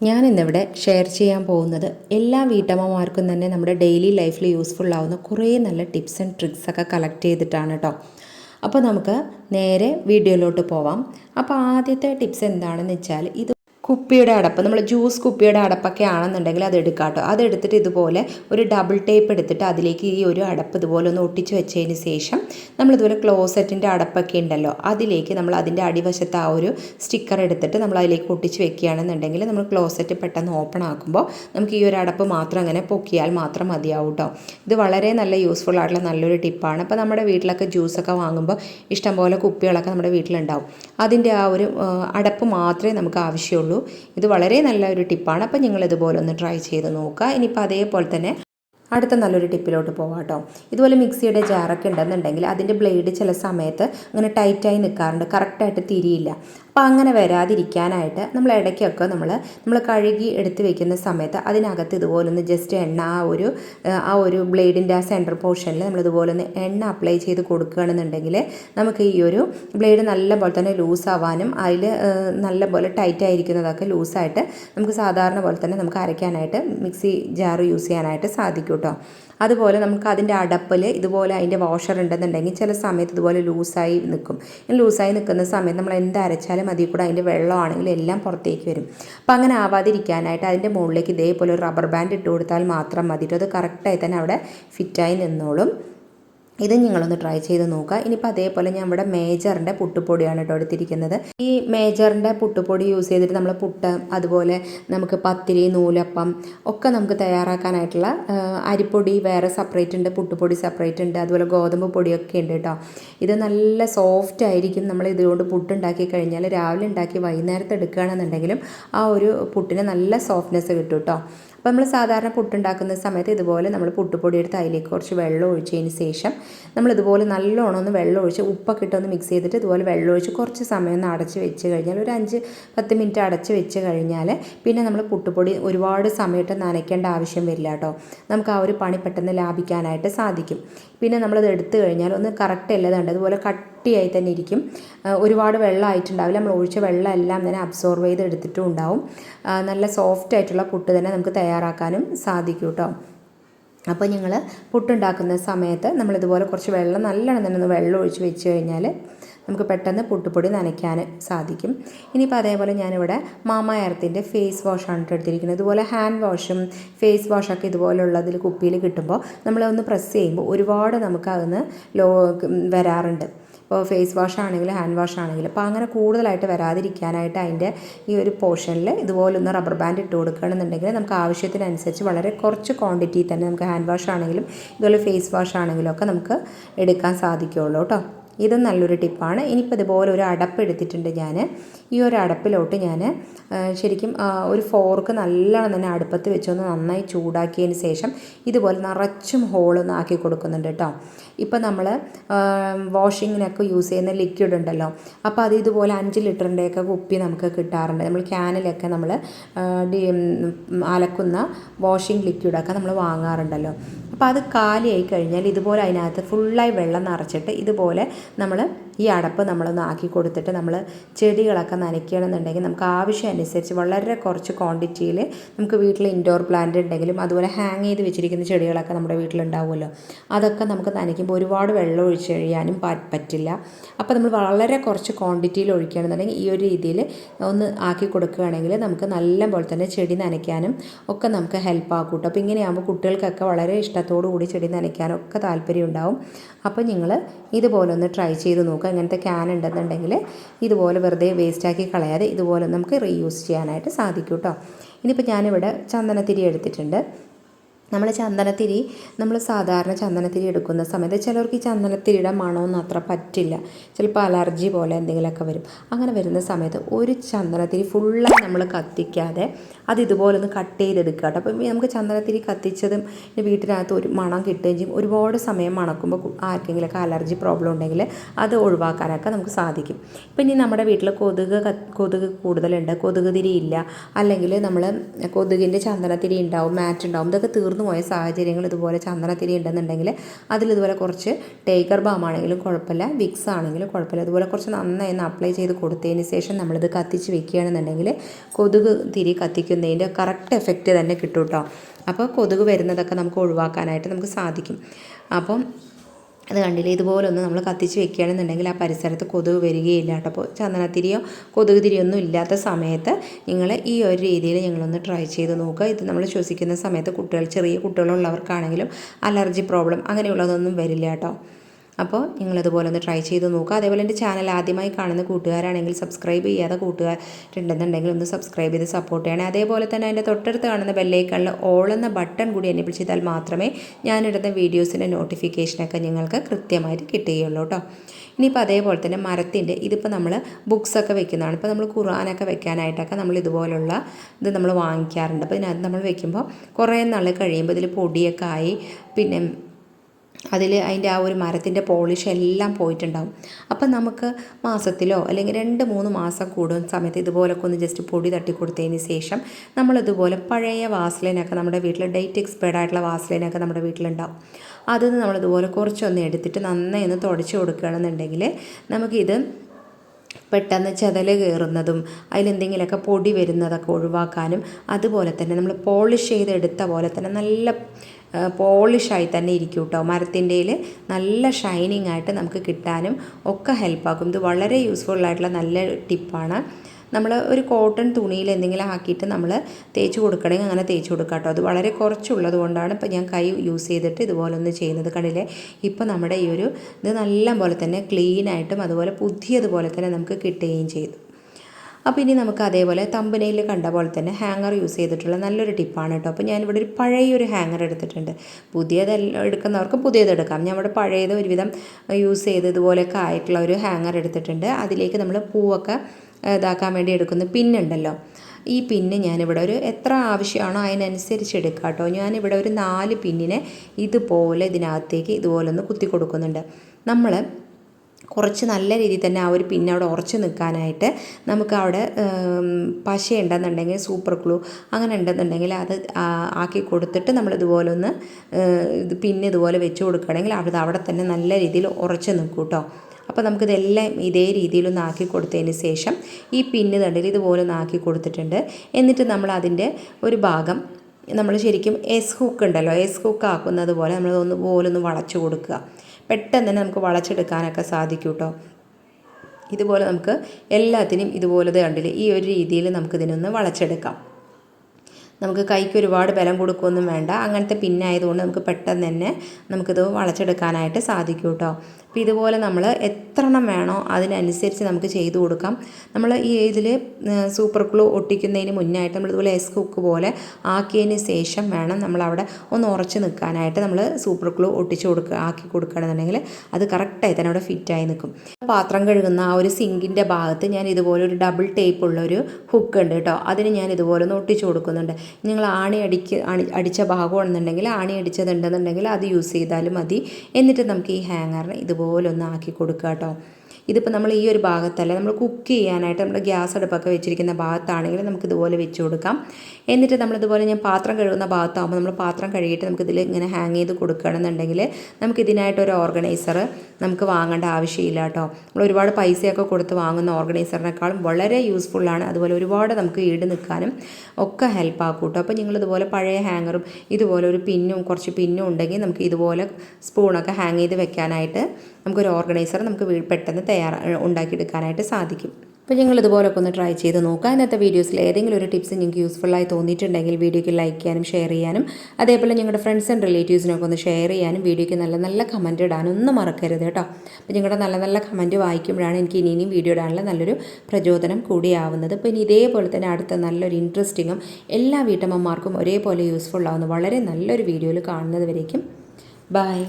ഞാൻ ഇന്നിവിടെ ഷെയർ ചെയ്യാൻ പോകുന്നത് എല്ലാ വീട്ടമ്മമാർക്കും തന്നെ നമ്മുടെ ഡെയിലി ലൈഫിൽ യൂസ്ഫുൾ ആവുന്ന കുറേ നല്ല ടിപ്സ് ആൻഡ് ട്രിക്സ് ഒക്കെ കളക്ട് ചെയ്തിട്ടാണ് കേട്ടോ അപ്പോൾ നമുക്ക് നേരെ വീഡിയോയിലോട്ട് പോവാം. അപ്പോൾ ആദ്യത്തെ ടിപ്സ് എന്താണെന്ന് വെച്ചാൽ ഇത് കുപ്പിയുടെ അടപ്പ് നമ്മൾ ജ്യൂസ് കുപ്പിയുടെ അടപ്പൊക്കെ ആണെന്നുണ്ടെങ്കിൽ അത് എടുക്കാം കേട്ടോ. അതെടുത്തിട്ട് ഇതുപോലെ ഒരു ഡബിൾ ടേപ്പ് എടുത്തിട്ട് അതിലേക്ക് ഈ ഒരു അടപ്പ് ഇതുപോലെ ഒന്ന് ഒട്ടിച്ച് വെച്ചതിന് ശേഷം നമ്മളിതുപോലെ ക്ലോസറ്റിന്റെ അടപ്പൊക്കെ ഉണ്ടല്ലോ അതിലേക്ക് നമ്മൾ അതിന്റെ അടിവശത്ത് ആ ഒരു സ്റ്റിക്കർ എടുത്തിട്ട് നമ്മൾ അതിലേക്ക് ഒട്ടിച്ച് വെക്കുകയാണെന്നുണ്ടെങ്കിൽ നമ്മൾ ക്ലോസറ്റ് പെട്ടെന്ന് ഓപ്പൺ ആക്കുമ്പോൾ നമുക്ക് ഈ ഒരു അടപ്പ് മാത്രം അങ്ങനെ പൊക്കിയാൽ മാത്രം മതിയാവും കേട്ടോ. ഇത് വളരെ നല്ല യൂസ്ഫുൾ ആയിട്ടുള്ള നല്ലൊരു ടിപ്പാണ് അപ്പോൾ നമ്മുടെ വീട്ടിലൊക്കെ ജ്യൂസൊക്കെ വാങ്ങുമ്പോൾ ഇഷ്ടംപോലെ കുപ്പികളൊക്കെ നമ്മുടെ വീട്ടിലുണ്ടാവും. അതിന്റെ ആ ഒരു അടപ്പ് മാത്രമേ നമുക്ക് ആവശ്യമുള്ളൂ. ഇത് വളരെ നല്ല ഒരു ടിപ്പാണ്. അപ്പോൾ നിങ്ങൾ ഇതുപോലെ ഒന്ന് ട്രൈ ചെയ്ത് നോക്കുക. ഇനിയിപ്പോൾ അതേപോലെ തന്നെ അടുത്ത നല്ലൊരു ടിപ്പിലോട്ട് പോവാം കേട്ടോ ഇതുപോലെ മിക്സിയുടെ ജാറൊക്കെ ഉണ്ടെന്നുണ്ടെങ്കിൽ അതിന്റെ ബ്ലേഡ് ചില സമയത്ത് അങ്ങനെ ടൈറ്റായി നിൽക്കാറുണ്ട് കറക്റ്റായിട്ട് തിരിയില്ല. അപ്പോൾ അങ്ങനെ വരാതിരിക്കാനായിട്ട് നമ്മൾ ഇടയ്ക്കൊക്കെ നമ്മൾ നമ്മൾ കഴുകി എടുത്ത് വെക്കുന്ന സമയത്ത് അതിനകത്ത് ഇതുപോലൊന്ന് ജസ്റ്റ് എണ്ണ ആ ഒരു ആ ഒരു ബ്ലേഡിന്റെ ആ സെന്റർ പോർഷനിൽ നമ്മൾ ഇതുപോലെ ഒന്ന് എണ്ണ അപ്ലൈ ചെയ്ത് കൊടുക്കുകയാണെന്നുണ്ടെങ്കിൽ നമുക്ക് ഈ ഒരു ബ്ലേഡ് നല്ല പോലെ തന്നെ ലൂസ് ആവാനും അതിൽ നല്ല പോലെ ടൈറ്റ് ആയിരിക്കുന്നതൊക്കെ ലൂസായിട്ട് നമുക്ക് സാധാരണ പോലെ തന്നെ നമുക്ക് അരയ്ക്കാനായിട്ട് മിക്സി ജാർ യൂസ് ചെയ്യാനായിട്ട് സാധിക്കും കേട്ടോ അതുപോലെ നമുക്ക് അതിന്റെ അടപ്പിൽ ഇതുപോലെ അതിന്റെ വാഷർ ഉണ്ടെന്നുണ്ടെങ്കിൽ ചില സമയത്ത് ഇതുപോലെ ലൂസായി നിൽക്കും. ലൂസായി നിൽക്കുന്ന സമയത്ത് നമ്മൾ എന്ത് അരച്ചാലും അതിൽ കൂടെ അതിന്റെ വെള്ളമാണെങ്കിലും എല്ലാം പുറത്തേക്ക് വരും. അപ്പം അങ്ങനെ ആവാതിരിക്കാനായിട്ട് അതിന്റെ മുകളിലേക്ക് ഇതേപോലെ ഒരു റബ്ബർ ബാൻഡ് ഇട്ട് കൊടുത്താൽ മാത്രം മതി അത് കറക്റ്റായി തന്നെ അവിടെ ഫിറ്റായി നിന്നോളും. ഇത് നിങ്ങളൊന്ന് ട്രൈ ചെയ്ത് നോക്കുക. ഇനിയിപ്പോൾ അതേപോലെ ഞാൻ ഇവിടെ മേജറിന്റെ പുട്ടുപൊടിയാണ് കേട്ടോ എടുത്തിരിക്കുന്നത്. ഈ മേജറിന്റെ പുട്ടുപൊടി യൂസ് ചെയ്തിട്ട് നമ്മൾ പുട്ട് അതുപോലെ നമുക്ക് പത്തിരി നൂലപ്പം ഒക്കെ നമുക്ക് തയ്യാറാക്കാനായിട്ടുള്ള അരിപ്പൊടി വേറെ സെപ്പറേറ്റ് ഉണ്ട് പുട്ടുപൊടി സെപ്പറേറ്റ് ഉണ്ട് അതുപോലെ ഗോതമ്പ് പൊടിയൊക്കെ ഉണ്ട് കേട്ടോ. ഇത് നല്ല സോഫ്റ്റ് ആയിരിക്കും. നമ്മൾ ഇതുകൊണ്ട് പുട്ടുണ്ടാക്കി കഴിഞ്ഞാൽ രാവിലെ ഉണ്ടാക്കി വൈകുന്നേരത്ത് എടുക്കുകയാണെന്നുണ്ടെങ്കിലും ആ ഒരു പുട്ടിന് നല്ല സോഫ്റ്റ്നെസ് കിട്ടും കേട്ടോ. അപ്പോൾ നമ്മൾ സാധാരണ പുട്ടുണ്ടാക്കുന്ന സമയത്ത് ഇതുപോലെ നമ്മൾ പുട്ടുപൊടി എടുത്ത് അതിലേക്ക് കുറച്ച് വെള്ളം ഒഴിച്ചതിന് ശേഷം നമ്മൾ ഇതുപോലെ നല്ലോണം ഒന്ന് വെള്ളം ഒഴിച്ച് ഉപ്പൊക്കെ ഇട്ടൊന്ന് മിക്സ് ചെയ്തിട്ട് ഇതുപോലെ വെള്ളം ഒഴിച്ച് കുറച്ച് സമയം ഒന്ന് അടച്ച് വെച്ച് കഴിഞ്ഞാൽ ഒരു അഞ്ച് പത്ത് മിനിറ്റ് അടച്ച് വെച്ച് കഴിഞ്ഞാൽ പിന്നെ നമ്മൾ പുട്ടുപൊടി ഒരുപാട് സമയത്ത് നനയ്ക്കേണ്ട ആവശ്യം വരില്ല കേട്ടോ. നമുക്ക് ആ ഒരു പണി പെട്ടെന്ന് ലാഭിക്കാനായിട്ട് സാധിക്കും. പിന്നെ നമ്മളത് എടുത്തു കഴിഞ്ഞാൽ ഒന്ന് കറക്റ്റ് അല്ലതുണ്ട് അതുപോലെ കട്ടിയായി തന്നെ ഇരിക്കും. ഒരുപാട് വെള്ളമായിട്ടുണ്ടാവില്ല നമ്മൾ ഒഴിച്ച വെള്ളം എല്ലാം തന്നെ അബ്സോർവ് ചെയ്ത് എടുത്തിട്ടും ഉണ്ടാവും. നല്ല സോഫ്റ്റ് ആയിട്ടുള്ള പുട്ട് തന്നെ നമുക്ക് തയ്യാറാക്കാനും സാധിക്കും കേട്ടോ അപ്പോൾ ഞങ്ങൾ പുട്ടുണ്ടാക്കുന്ന സമയത്ത് നമ്മളിതുപോലെ കുറച്ച് വെള്ളം നല്ലോണം തന്നെ ഒന്ന് വെള്ളം ഒഴിച്ച് വെച്ച് കഴിഞ്ഞാൽ നമുക്ക് പെട്ടെന്ന് പുട്ടുപൊടി നനയ്ക്കാൻ സാധിക്കും. ഇനിയിപ്പോൾ അതേപോലെ ഞാനിവിടെ മാമ എർത്തിന്റെ ഫേസ് വാഷാണ് എടുത്തിരിക്കുന്നത്. ഇതുപോലെ ഹാൻഡ് വാഷും ഫേസ് വാഷൊക്കെ ഇതുപോലുള്ളതിൽ കുപ്പിയിൽ കിട്ടുമ്പോൾ നമ്മളൊന്ന് പ്രസ് ചെയ്യുമ്പോൾ ഒരുപാട് നമുക്ക് അതിന് ലോ വരാറുണ്ട്. ഇപ്പോൾ ഫേസ് വാഷ് ആണെങ്കിലും ഹാൻഡ് വാഷ് ആണെങ്കിലും. അപ്പോൾ അങ്ങനെ കൂടുതലായിട്ട് വരാതിരിക്കാനായിട്ട് അതിന്റെ ഈ ഒരു പോർഷനിൽ ഇതുപോലൊന്ന് റബ്ബർ ബാൻഡ് ഇട്ട് കൊടുക്കുകയാണെന്നുണ്ടെങ്കിൽ നമുക്ക് ആവശ്യത്തിനനുസരിച്ച് വളരെ കുറച്ച് ക്വാണ്ടിറ്റി തന്നെ നമുക്ക് ഹാൻഡ് വാഷ് ആണെങ്കിലും ഇതുപോലെ ഫേസ് വാഷ് ആണെങ്കിലും ഒക്കെ നമുക്ക് എടുക്കാൻ സാധിക്കുകയുള്ളൂ കേട്ടോ. ഇത് നല്ലൊരു ടിപ്പാണ്. ഇനിയിപ്പോൾ ഇതുപോലെ ഒരു അടപ്പ് എടുത്തിട്ടുണ്ട് ഞാൻ ഈ ഒരു അടപ്പിലോട്ട് ഞാൻ ശരിക്കും ഒരു ഫോർക്ക് നല്ലോണം തന്നെ അടുപ്പത്ത് വെച്ചൊന്ന് നന്നായി ചൂടാക്കിയതിന് ശേഷം ഇതുപോലെ നിറച്ചും ഹോളൊന്ന് ആക്കി കൊടുക്കുന്നുണ്ട് കേട്ടോ ഇപ്പം നമ്മൾ വാഷിങ്ങിനൊക്കെ യൂസ് ചെയ്യുന്ന ലിക്വിഡ് ഉണ്ടല്ലോ. അപ്പോൾ അത് ഇതുപോലെ അഞ്ച് ലിറ്ററിന്റെയൊക്കെ കുപ്പി നമുക്ക് കിട്ടാറുണ്ട്. നമ്മൾ ക്യാനിലൊക്കെ നമ്മൾ അലക്കുന്ന വാഷിംഗ് ലിക്വിഡൊക്കെ നമ്മൾ വാങ്ങാറുണ്ടല്ലോ. അപ്പോൾ അത് കാലിയായി കഴിഞ്ഞാൽ ഇതുപോലെ അതിനകത്ത് ഫുള്ളായി വെള്ളം നിറച്ചിട്ട് ഇതുപോലെ നമ്മൾ ഈ അടപ്പ് നമ്മളൊന്ന് ആക്കി കൊടുത്തിട്ട് നമ്മൾ ചെടികളൊക്കെ നനയ്ക്കണമെന്നുണ്ടെങ്കിൽ നമുക്ക് ആവശ്യം അനുസരിച്ച് വളരെ കുറച്ച് ക്വാണ്ടിറ്റിയിൽ നമുക്ക് വീട്ടിൽ ഇൻഡോർ പ്ലാന്റ് ഉണ്ടെങ്കിലും അതുപോലെ ഹാങ് ചെയ്ത് വെച്ചിരിക്കുന്ന ചെടികളൊക്കെ നമ്മുടെ വീട്ടിലുണ്ടാവുമല്ലോ. അതൊക്കെ നമുക്ക് നനയ്ക്കുമ്പോൾ ഒരുപാട് വെള്ളം ഒഴിച്ച് കഴിയാനും പറ്റില്ല. അപ്പോൾ നമ്മൾ വളരെ കുറച്ച് ക്വാണ്ടിറ്റിയിൽ ഒഴിക്കുകയാണെന്നുണ്ടെങ്കിൽ ഈ ഒരു രീതിയിൽ ഒന്ന് ആക്കി കൊടുക്കുകയാണെങ്കിൽ നമുക്ക് നല്ല പോലെ തന്നെ ചെടി നനയ്ക്കാനും ഒക്കെ നമുക്ക് ഹെൽപ്പ് ആക്കും കേട്ടോ. അപ്പോൾ ഇങ്ങനെയാകുമ്പോൾ കുട്ടികൾക്കൊക്കെ വളരെ ഇഷ്ടത്തോടു കൂടി ചെടി നനയ്ക്കാനും ഒക്കെ താല്പര്യം ഉണ്ടാവും അപ്പോൾ നിങ്ങൾ ഇതുപോലെ ഒന്ന് ട്രൈ ചെയ്ത് നോക്കുക ഇങ്ങനത്തെ ക്യാൻ ഉണ്ടെന്നുണ്ടെങ്കിൽ ഇതുപോലെ വെറുതെ വേസ്റ്റാക്കി കളയാതെ ഇതുപോലെ നമുക്ക് റീയൂസ് ചെയ്യാനായിട്ട് സാധിക്കും കേട്ടോ ഇനിയിപ്പോൾ ഞാനിവിടെ ചന്ദനത്തിരി എടുത്തിട്ടുണ്ട്. നമ്മൾ ചന്ദനത്തിരി നമ്മൾ സാധാരണ ചന്ദനത്തിരി എടുക്കുന്ന സമയത്ത് ചിലർക്ക് ഈ ചന്ദനത്തിരിയുടെ മണമൊന്നും അത്ര പറ്റില്ല. ചിലപ്പോൾ അലർജി പോലെ എന്തെങ്കിലുമൊക്കെ വരും. അങ്ങനെ വരുന്ന സമയത്ത് ഒരു ചന്ദനത്തിരി ഫുള്ളായി നമ്മൾ കത്തിക്കാതെ അത് ഇതുപോലെ ഒന്ന് കട്ട് ചെയ്തെടുക്കുക കേട്ടോ. അപ്പം നമുക്ക് ചന്ദനത്തിരി കത്തിച്ചതും വീട്ടിനകത്ത് ഒരു മണം കിട്ടുകയും ചെയ്യും. ഒരുപാട് സമയം മണക്കുമ്പോൾ ആർക്കെങ്കിലുമൊക്കെ അലർജി പ്രോബ്ലം ഉണ്ടെങ്കിൽ അത് ഒഴിവാക്കാനൊക്കെ നമുക്ക് സാധിക്കും. ഇപ്പം ഇനി നമ്മുടെ വീട്ടിൽ കൊതുക് കൊതുക് കൂടുതലുണ്ട്. കൊതുക് തിരി ഇല്ല. അല്ലെങ്കിൽ നമ്മൾ കൊതുകിന്റെ ചന്ദനത്തിരി ഉണ്ടാവും മാറ്റ് ഉണ്ടാവും. ഇതൊക്കെ തീർന്നു തീർന്നു പോയ സാഹചര്യങ്ങൾ ഇതുപോലെ ചന്ദനത്തിരി ഉണ്ടെന്നുണ്ടെങ്കിൽ അതിലിതുപോലെ കുറച്ച് ടേക്കർ ബാം ആണെങ്കിലും കുഴപ്പമില്ല വിക്സ് ആണെങ്കിലും കുഴപ്പമില്ല. അതുപോലെ കുറച്ച് നന്നായി അപ്ലൈ ചെയ്ത് കൊടുത്തതിന് ശേഷം നമ്മളിത് കത്തിച്ച് വെക്കുകയാണെന്നുണ്ടെങ്കിൽ കൊതുക് തിരി കത്തിക്കുന്നതിന്റെ കറക്റ്റ് എഫക്റ്റ് തന്നെ കിട്ടും കേട്ടോ അപ്പോൾ കൊതുക് വരുന്നതൊക്കെ നമുക്ക് ഒഴിവാക്കാനായിട്ട് നമുക്ക് സാധിക്കും. അപ്പം അത് കണ്ടില്ലേ? ഇതുപോലെ ഒന്ന് നമ്മൾ കത്തിച്ച് വെക്കുകയാണെന്നുണ്ടെങ്കിൽ ആ പരിസരത്ത് കൊതുക് വരികയില്ല കേട്ടോ. അപ്പോൾ ചന്ദനത്തിരിയോ കൊതുക് തിരിയോ ഒന്നും ഇല്ലാത്ത സമയത്ത് നിങ്ങൾ ഈ ഒരു രീതിയിൽ ഞങ്ങളൊന്ന് ട്രൈ ചെയ്ത് നോക്കുക. ഇത് നമ്മൾ ശ്വസിക്കുന്ന സമയത്ത് കുട്ടികൾ ചെറിയ കുട്ടികളുള്ളവർക്കാണെങ്കിലും അലർജി പ്രോബ്ലം അങ്ങനെയുള്ളതൊന്നും വരില്ല കേട്ടോ. അപ്പോൾ നിങ്ങളിതുപോലെ ഒന്ന് ട്രൈ ചെയ്ത് നോക്കുക. അതേപോലെ എന്റെ ചാനൽ ആദ്യമായി കാണുന്ന കൂട്ടുകാരാണെങ്കിൽ സബ്സ്ക്രൈബ് ചെയ്യാതെ കൂട്ടുകാരുണ്ടെന്നുണ്ടെങ്കിൽ ഒന്ന് സബ്സ്ക്രൈബ് ചെയ്ത് സപ്പോർട്ട് ചെയ്യണം. അതേപോലെ തന്നെ അതിന്റെ തൊട്ടടുത്ത് കാണുന്ന ബെല്ലൈക്കണിൽ ഓൾ എന്ന ബട്ടൺ കൂടി എന്നെ ചെയ്താൽ മാത്രമേ ഞാനിടുന്ന വീഡിയോസിന്റെ നോട്ടിഫിക്കേഷനൊക്കെ നിങ്ങൾക്ക് കൃത്യമായിട്ട് കിട്ടുകയുള്ളൂ കേട്ടോ ഇനിയിപ്പോൾ അതേപോലെ തന്നെ മരത്തിന്റെ ഇതിപ്പോൾ നമ്മൾ ബുക്സൊക്കെ വെക്കുന്നതാണ്. ഇപ്പോൾ നമ്മൾ ഖുറാനൊക്കെ വെക്കാനായിട്ടൊക്കെ നമ്മൾ ഇതുപോലുള്ള ഇത് നമ്മൾ വാങ്ങിക്കാറുണ്ട്. അപ്പോൾ ഇതിനകത്ത് നമ്മൾ വെക്കുമ്പോൾ കുറേ നാൾ കഴിയുമ്പോൾ ഇതിൽ പൊടിയൊക്കെ ആയി പിന്നെ അതിൽ അതിന്റെ ആ ഒരു മരത്തിന്റെ പോളിഷ് എല്ലാം പോയിട്ടുണ്ടാവും. അപ്പം നമുക്ക് മാസത്തിലോ അല്ലെങ്കിൽ രണ്ട് മൂന്ന് മാസം കൂടുന്ന സമയത്ത് ഇതുപോലൊക്കെ ഒന്ന് ജസ്റ്റ് പൊടി തട്ടി കൊടുത്തതിന് ശേഷം നമ്മളിതുപോലെ പഴയ വാസ്ലൈനൊക്കെ നമ്മുടെ വീട്ടിൽ ഡേറ്റ് എക്സ്പയർഡ് ആയിട്ടുള്ള വാസ്ലൈനൊക്കെ നമ്മുടെ വീട്ടിലുണ്ടാവും. അതിൽ നിന്ന് നമ്മളിതുപോലെ കുറച്ചൊന്ന് എടുത്തിട്ട് നന്നായി ഒന്ന് തുടച്ച് കൊടുക്കുകയാണെന്നുണ്ടെങ്കിൽ നമുക്കിത് പെട്ടെന്ന് ചെതൽ കയറുന്നതും അതിലെന്തെങ്കിലുമൊക്കെ പൊടി വരുന്നതൊക്കെ ഒഴിവാക്കാനും അതുപോലെ തന്നെ നമ്മൾ പോളിഷ് ചെയ്തെടുത്ത പോലെ തന്നെ നല്ല പോളിഷായി തന്നെ ഇരിക്കും കേട്ടോ മരത്തിന്റെയിൽ നല്ല ഷൈനിങ് ആയിട്ട് നമുക്ക് കിട്ടാനും ഒക്കെ ഹെൽപ്പാക്കും ഇത് വളരെ യൂസ്ഫുൾ ആയിട്ടുള്ള നല്ല ടിപ്പാണ് നമ്മൾ ഒരു കോട്ടൺ തുണിയിൽ എന്തെങ്കിലും ആക്കിയിട്ട് നമ്മൾ തേച്ച് കൊടുക്കണമെങ്കിൽ അങ്ങനെ തേച്ച് കൊടുക്കാം കേട്ടോ അത് വളരെ കുറച്ചുള്ളത് കൊണ്ടാണ് ഇപ്പോൾ ഞാൻ കൈ യൂസ് ചെയ്തിട്ട് ഇതുപോലെ ഒന്ന് ചെയ്യുന്നത് കണ്ടില്ലേ? ഇപ്പോൾ നമ്മുടെ ഈ ഒരു ഇത് നല്ല പോലെ തന്നെ ക്ലീനായിട്ടും അതുപോലെ പുതിയതുപോലെ തന്നെ നമുക്ക് കിട്ടുകയും ചെയ്തു. അപ്പോൾ ഇനി നമുക്ക് അതേപോലെ തമ്പനയിൽ കണ്ട പോലെ തന്നെ ഹാങ്ങർ യൂസ് ചെയ്തിട്ടുള്ള നല്ലൊരു ടിപ്പാണ് കേട്ടോ. അപ്പോൾ ഞാനിവിടെ ഒരു പഴയൊരു ഹാങ്ങർ എടുത്തിട്ടുണ്ട്. പുതിയത് എടുക്കുന്നവർക്ക് പുതിയതെടുക്കാം ഇവിടെ പഴയത് ഒരുവിധം യൂസ് ചെയ്ത് ഇതുപോലെയൊക്കെ ആയിട്ടുള്ള ഒരു ഹാങ്ങർ എടുത്തിട്ടുണ്ട്. അതിലേക്ക് നമ്മൾ പൂവൊക്കെ ഇതാക്കാൻ വേണ്ടി എടുക്കുന്ന പിന്നുണ്ടല്ലോ ഈ പിന്ന് ഞാനിവിടെ ഒരു എത്ര ആവശ്യമാണോ അതിനനുസരിച്ച് എടുക്കുക കേട്ടോ. ഞാനിവിടെ ഒരു നാല് പിന്നിനെ ഇതുപോലെ ഇതിനകത്തേക്ക് ഇതുപോലെ ഒന്ന് കുത്തി കൊടുക്കുന്നുണ്ട്. നമ്മൾ കുറച്ച് നല്ല രീതിയിൽ തന്നെ ആ ഒരു പിന്നെ അവിടെ ഉറച്ച് നിൽക്കാനായിട്ട് നമുക്ക് അവിടെ പശ ഉണ്ടെന്നുണ്ടെങ്കിൽ സൂപ്പർ ഗ്ലൂ അങ്ങനെ ഉണ്ടെന്നുണ്ടെങ്കിൽ അത് ആക്കി കൊടുത്തിട്ട് നമ്മൾ ഇതുപോലെ ഒന്ന് ഇത് പിന്നെ ഇതുപോലെ വെച്ച് കൊടുക്കുകയാണെങ്കിൽ അത് അവിടെ തന്നെ നല്ല രീതിയിൽ ഉറച്ച് നിൽക്കും കേട്ടോ അപ്പോൾ നമുക്കിതെല്ലാം ഇതേ രീതിയിലൊന്ന് ആക്കി കൊടുത്തതിന് ശേഷം ഈ പിന്ന് തണ്ടിൽ ഇതുപോലെ ഒന്ന് ആക്കി കൊടുത്തിട്ടുണ്ട്. എന്നിട്ട് നമ്മൾ അതിന്റെ ഒരു ഭാഗം നമ്മൾ ശരിക്കും എസ് ഹുക്ക് ഉണ്ടല്ലോ എസ് ഹുക്ക് ആക്കുന്നത് പോലെ നമ്മൾ ഒന്ന് പോലൊന്ന് വളച്ചു കൊടുക്കുക. പെട്ടെന്ന് തന്നെ നമുക്ക് വളച്ചെടുക്കാനൊക്കെ സാധിക്കും കേട്ടോ ഇതുപോലെ നമുക്ക് എല്ലാത്തിനും ഇതുപോലത്തെ കണ്ടില്ലേ? ഈ ഒരു രീതിയിൽ നമുക്കിതിനൊന്ന് വളച്ചെടുക്കാം. നമുക്ക് കൈക്ക് ഒരുപാട് ബലം കൊടുക്കുകയൊന്നും വേണ്ട. അങ്ങനത്തെ പിന്നായതുകൊണ്ട് നമുക്ക് പെട്ടെന്ന് തന്നെ നമുക്കിത് വളച്ചെടുക്കാനായിട്ട് സാധിക്കും കേട്ടോ അപ്പോൾ ഇതുപോലെ നമ്മൾ എത്രണം വേണോ അതിനനുസരിച്ച് നമുക്ക് ചെയ്തു കൊടുക്കാം. നമ്മൾ ഈ ഇതിൽ സൂപ്പർ ഗ്ലൂ ഒട്ടിക്കുന്നതിന് മുന്നായിട്ട് നമ്മൾ ഇതുപോലെ എസ് കുക്ക് പോലെ ആക്കിയതിന് ശേഷം വേണം നമ്മൾ നമ്മളവിടെ ഒന്ന് ഉറച്ച് നിൽക്കാനായിട്ട് നമ്മൾ സൂപ്പർ ഗ്ലൂ ഒട്ടിച്ച് കൊടുക്കുക ആക്കി കൊടുക്കുകയാണെന്നുണ്ടെങ്കിൽ അത് കറക്റ്റായി തന്നെ അവിടെ ഫിറ്റായി നിൽക്കും പാത്രം കഴുകുന്ന ആ ഒരു സിങ്കിന്റെ ഭാഗത്ത് ഞാൻ ഇതുപോലെ ഒരു ഡബിൾ ടേപ്പ് ഉള്ള ഒരു ഹുക്ക് ഉണ്ട് കേട്ടോ. അതിന് ഞാൻ ഇതുപോലെ ഒന്ന് ഒട്ടിച്ച് കൊടുക്കുന്നുണ്ട്. നിങ്ങൾ ആണി അടിക്ക് അണി അടിച്ച ഭാഗമാണെന്നുണ്ടെങ്കിൽ ആണി അടിച്ചതുണ്ടെന്നുണ്ടെങ്കിൽ അത് യൂസ് ചെയ്താലും മതി. എന്നിട്ട് നമുക്ക് ഈ ഹാങ്ങറിന് ഇതുപോലെ ഒന്ന് ആക്കി കൊടുക്കുക കേട്ടോ ഇതിപ്പോൾ നമ്മൾ ഈ ഒരു ഭാഗത്തല്ല നമ്മൾ കുക്ക് ചെയ്യാനായിട്ട് നമ്മൾ ഗ്യാസ് അടുപ്പൊക്കെ വെച്ചിരിക്കുന്ന ഭാഗത്താണെങ്കിൽ നമുക്ക് ഇതുപോലെ വെച്ച് കൊടുക്കാം. എന്നിട്ട് നമ്മളിതുപോലെ ഞാൻ പാത്രം കഴുകുന്ന ഭാഗത്താകുമ്പോൾ നമ്മൾ പാത്രം കഴുകിയിട്ട് നമുക്കിതിൽ ഇങ്ങനെ ഹാങ് ചെയ്ത് കൊടുക്കുകയാണെന്നുണ്ടെങ്കിൽ നമുക്ക് ഇതിനായിട്ട് ഒരു ഓർഗനൈസർ നമുക്ക് വാങ്ങേണ്ട ആവശ്യമില്ല കേട്ടോ. നമ്മൾ ഒരുപാട് പൈസയൊക്കെ കൊടുത്ത് വാങ്ങുന്ന ഓർഗനൈസറിനേക്കാളും വളരെ യൂസ്ഫുള്ളാണ് അതുപോലെ ഒരുപാട് നമുക്ക് ഈട് നിൽക്കാനും ഒക്കെ ഹെൽപ്പ് ആക്കും കേട്ടോ. അപ്പോൾ നിങ്ങളിതുപോലെ പഴയ ഹാങ്ങറും ഇതുപോലെ ഒരു പിന്നും കുറച്ച് പിന്നും ഉണ്ടെങ്കിൽ നമുക്ക് ഇതുപോലെ സ്പൂണൊക്കെ ഹാങ് ചെയ്ത് വെക്കാനായിട്ട് നമുക്കൊരു ഓർഗനൈസർ നമുക്ക് പെട്ടെന്ന് തയ്യാറ ഉണ്ടാക്കിയെടുക്കാനായിട്ട് സാധിക്കും. അപ്പോൾ നിങ്ങൾ ഇതുപോലൊക്കെ ഒന്ന് ട്രൈ ചെയ്ത് നോക്കുക. ഇന്നത്തെ വീഡിയോസിൽ ഏതെങ്കിലും ഒരു ടിപ്സ് നിങ്ങൾക്ക് യൂസ്ഫുള്ളായി തോന്നിയിട്ടുണ്ടെങ്കിൽ വീഡിയോയ്ക്ക് ലൈക്ക് ചെയ്യാനും ഷെയർ ചെയ്യാനും അതേപോലെ നിങ്ങളുടെ ഫ്രണ്ട്സ് ആൻഡ് റിലേറ്റീവ്സിനൊക്കെ ഒന്ന് ഷെയർ ചെയ്യാനും വീഡിയോയ്ക്ക് നല്ല നല്ല കമന്റ് ഇടാനും ഒന്നും മറക്കരുത് കേട്ടോ. അപ്പോൾ നിങ്ങളുടെ നല്ല നല്ല കമന്റ് വായിക്കുമ്പോഴാണ് എനിക്ക് ഇനി ഇനിയും വീഡിയോ ഇടാനുള്ള നല്ലൊരു പ്രചോദനം കൂടിയാവുന്നത് അപ്പോൾ ഇനി ഇതേപോലെ തന്നെ അടുത്ത നല്ലൊരു ഇൻട്രസ്റ്റിങ്ങും എല്ലാ വീട്ടമ്മമാർക്കും ഒരേപോലെ യൂസ്ഫുള്ളാവുന്ന വളരെ നല്ലൊരു വീഡിയോയിൽ കാണുന്നത് വരേക്കും. ബൈ